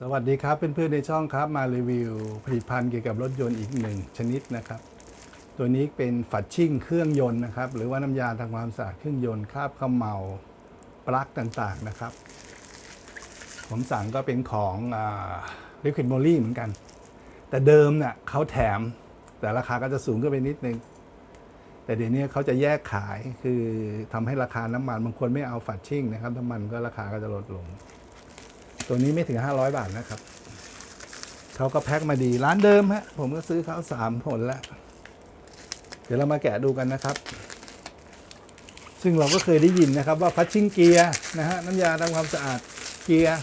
สวัสดีครับเพื่อนๆในช่องครับมารีวิวผลิตภัณฑ์เกี่ยวกับรถยนต์อีกหนึ่งชนิดนะครับ ตัวนี้เป็นฝัดชิ่งเครื่องยนต์นะครับ หรือว่าน้ำยาทำความสะอาดเครื่องยนต์คราบเขมเมาปลั๊กต่างๆนะครับ ผมสั่งก็เป็นของลิควิดโมลี่เหมือนกัน แต่เดิมเนี่ยเขาแถมแต่ราคาก็จะสูงขึ้นไปนิดนึง แต่เดี๋ยวนี้เขาจะแยกขายคือทำให้ราคาน้ำมันบางคนไม่เอาฝัดชิ่งนะครับน้ำมันก็ราคาก็จะลดลง ตัวนี้ไม่ถึง 500 บาทนะครับ เขาก็แพ็คมาดีร้านเดิมฮะ ผมก็ซื้อเขาสามผลแล้ว เดี๋ยวเรามาแกะดูกันนะครับ ซึ่งเราก็เคยได้ยินนะครับว่าพัชชิ่งเกียร์นะฮะน้ำยาทำความสะอาดเกียร์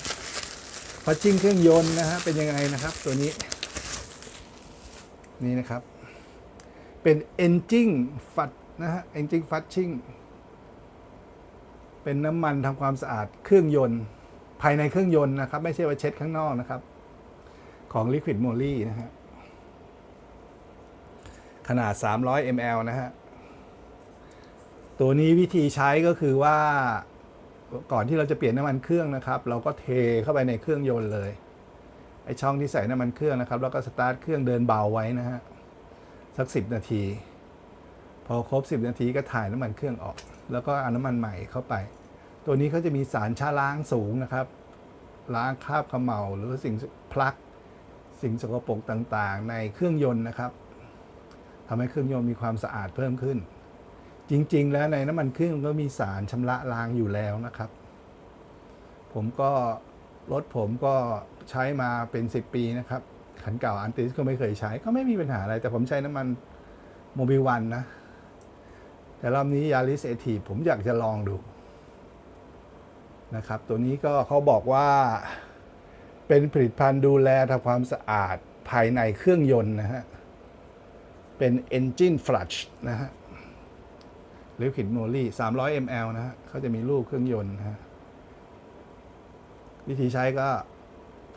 พัชชิ่งเครื่องยนต์นะฮะเป็นยังไงนะครับ ตัวนี้ นี่นะครับ เป็น engine ฟัดนะฮะ engine flushing เป็นน้ำมันทำความสะอาดเครื่องยนต์ ภายในเครื่องยนต์นะครับ ไม่ใช่ว่าเช็ดข้างนอกนะครับ ของ Liquid Moly นะฮะขนาด 300 ml นะฮะ ตัวนี้วิธีใช้ก็คือว่าก่อนที่เราจะเปลี่ยนน้ำมันเครื่องนะครับ เราก็เทเข้าไปในเครื่องยนต์เลย ไอช่องที่ใส่น้ำมันเครื่องนะครับ แล้วก็สตาร์ทเครื่องเดินเบาไว้นะฮะ สัก 10 นาที พอครบ 10 นาทีก็ถ่ายน้ำมันเครื่องออก แล้วก็เอาน้ำมันใหม่เข้าไป ตัวนี้เขาจะมีสารชาล้างสูงนะครับ ล้างคราบขมเมาหรือสิ่งพลักสิ่งสกปรกต่างๆ ในเครื่องยนต์นะครับทำให้เครื่องยนต์มีความสะอาดเพิ่มขึ้น จริงๆ แล้วในน้ำมันเครื่องก็มีสารชำระล้างอยู่แล้วนะครับ ผมก็รถผมก็ใช้มาเป็น 10 ปีนะครับขันเก่าอันติสก็ไม่เคยใช้ก็ไม่มีปัญหาอะไร แต่ผมใช้น้ำมันโมบิวันนะ แต่รอบนี้ยาริสเอทีผมอยากจะลองดู นะครับ ตัวนี้ก็เขาบอกว่าเป็นผลิตภัณฑ์ดูแลทำความสะอาดภายในเครื่องยนต์นะฮะ เป็น engine flush นะฮะ liquid moly 300 ml นะฮะเขาจะมีรูปเครื่องยนต์นะฮะวิธีใช้ก็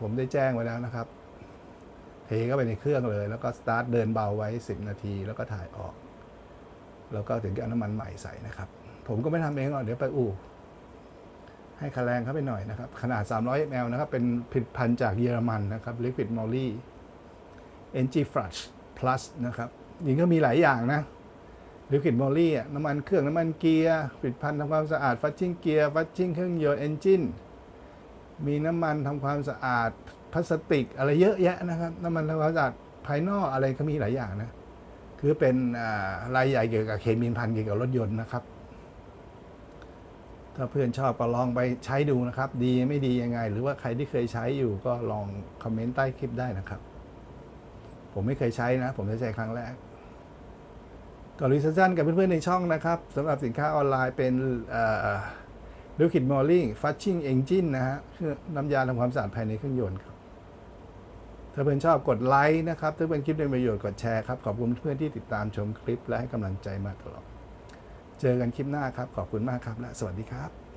ผมได้แจ้งไว้แล้วนะครับ เทเข้าไปในเครื่องเลย แล้วก็สตาร์ทเดินเบาไว้ 10 นาที แล้วก็ถ่ายออก แล้วก็ถึงจะเอาน้ำมันใหม่ใส่นะครับ ผมก็ไม่ทำเองหรอกเดี๋ยวไปอู่ ให้คะแนนเข้าไปหน่อยนะครับ ขนาด 300 ml นะครับ เป็นผลิตภัณฑ์จากเยอรมันนะครับ Liquid Moly NG Flush Plus นะครับนี่ก็มีหลายอย่างนะ Liquid Moly อะน้ำมันเครื่องน้ำมันเกียร์ผลิตภัณฑ์ทำความสะอาดฟัชชิ่งเกียร์ฟัชชิ่งเครื่องยนต์เอนจินมีน้ำมันทำความสะอาดพลาสติก อะไรเยอะแยะนะครับ น้ำมันทำความสะอาดภายนอกอะไรก็มีหลายอย่างนะ คือเป็นรายใหญ่เกี่ยวกับเคมีพันเกี่ยวกับรถยนต์นะครับ ถ้าเพื่อนชอบก็ลองไปใช้ดูนะครับ ดีไม่ดียังไง หรือว่าใครที่เคยใช้อยู่ก็ลองคอมเมนต์ใต้คลิปได้นะครับ ผมไม่เคยใช้นะ ผมจะใช้ครั้งแรกก็รีสั้นกับเพื่อนๆในช่องนะครับสำหรับสินค้าออนไลน์เป็นลิควิดมอลลิ่งฟัชชิ่งเอนจินนะฮะคือน้ำยาทำความสะอาดภายในเครื่องยนต์ครับ ถ้าเพื่อนชอบกดไลค์นะครับ ถ้าเพื่อนคลิปเป็นประโยชน์กดแชร์ครับ ขอบคุณเพื่อนที่ติดตามชมคลิปและให้กำลังใจมาตลอด เจอกันคลิปหน้าครับ ขอบคุณมากครับ และสวัสดีครับ